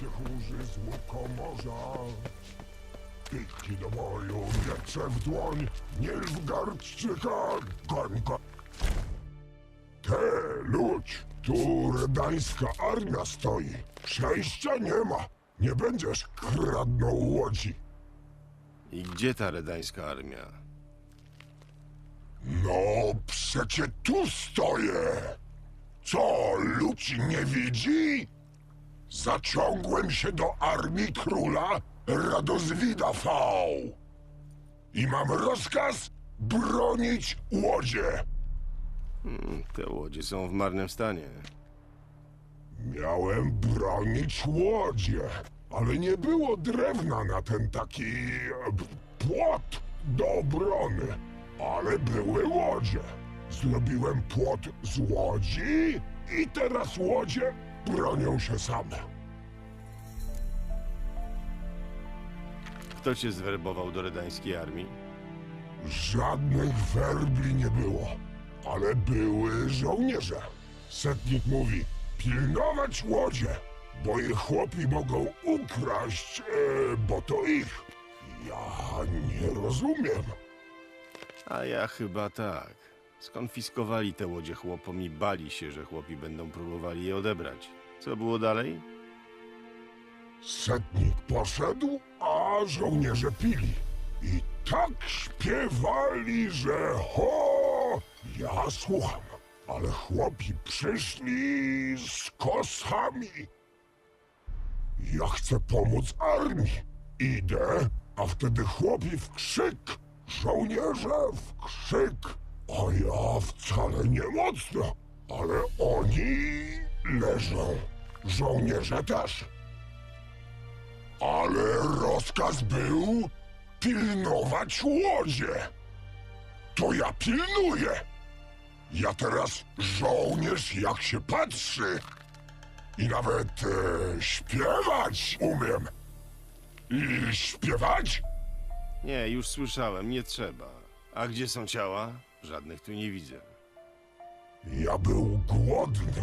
Piechórzy z łukomorza. Pitki do boju, miecze w dłoń, Nilfgaardczyka, gońko. Te, ludź, tu redańska armia stoi. Przejścia nie ma. Nie będziesz kradnął łodzi. I gdzie ta redańska armia? No, przecie tu stoję. Co, ludzi nie widzi? Zaciągłem się do armii króla Radozwida V. I mam rozkaz bronić łodzie. Te łodzie są w marnym stanie. Miałem bronić łodzie, ale nie było drewna na ten taki e, płot do obrony. Ale były łodzie. Zrobiłem płot z łodzi i teraz łodzie bronią się same. Kto cię zwerbował do redańskiej armii? Żadnych werbli nie było, ale były żołnierze. Setnik mówi, pilnować łodzie, bo ich chłopi mogą ukraść, e, bo to ich. Ja nie rozumiem. A ja chyba tak. Skonfiskowali te łodzie chłopom i bali się, że chłopi będą próbowali je odebrać. Co było dalej? Setnik poszedł, a żołnierze pili. I tak śpiewali, że ho! Ja słucham, ale chłopi przyszli z kosami. Ja chcę pomóc armii. Idę, a wtedy chłopi w krzyk, żołnierze w krzyk. A ja wcale nie mocno, ale oni leżą. Żołnierze też. Ale rozkaz był pilnować łodzie. To ja pilnuję. Ja teraz żołnierz jak się patrzy. I nawet e, śpiewać umiem. I śpiewać? Nie, już słyszałem, nie trzeba. A gdzie są ciała? Żadnych tu nie widzę. Ja był głodny.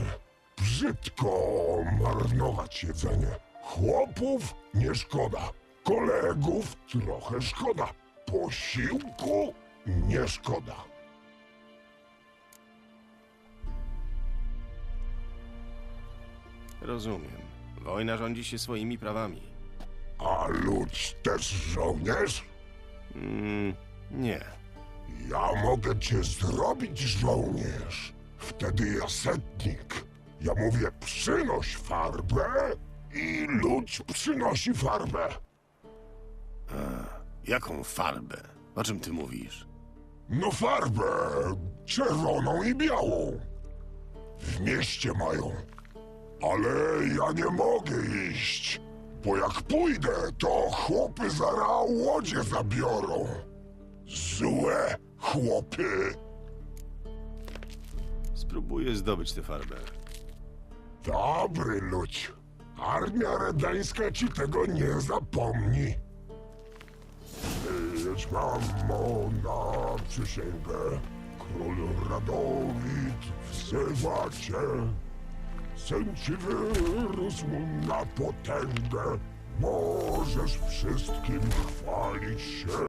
Brzydko marnować jedzenie. Chłopów nie szkoda. Kolegów trochę szkoda. Posiłku nie szkoda. Rozumiem. Wojna rządzi się swoimi prawami. A ludź też żołnierz? Mm, nie. Ja mogę cię zrobić żołnierz. Wtedy ja setnik. Ja mówię przynoś farbę i ludź przynosi farbę. Jaką farbę? O czym ty mówisz? No farbę czerwoną i białą. W mieście mają. Ale ja nie mogę iść, bo jak pójdę, to chłopy zara łodzie zabiorą. Złe chłopy. Spróbuję zdobyć tę farbę. Dobry ludź. Armia redańska ci tego nie zapomni. Idź mamo na przysięgę. Król Radowid wzywa cię. Syn ci wyrósł na potęgę. Możesz wszystkim chwalić się.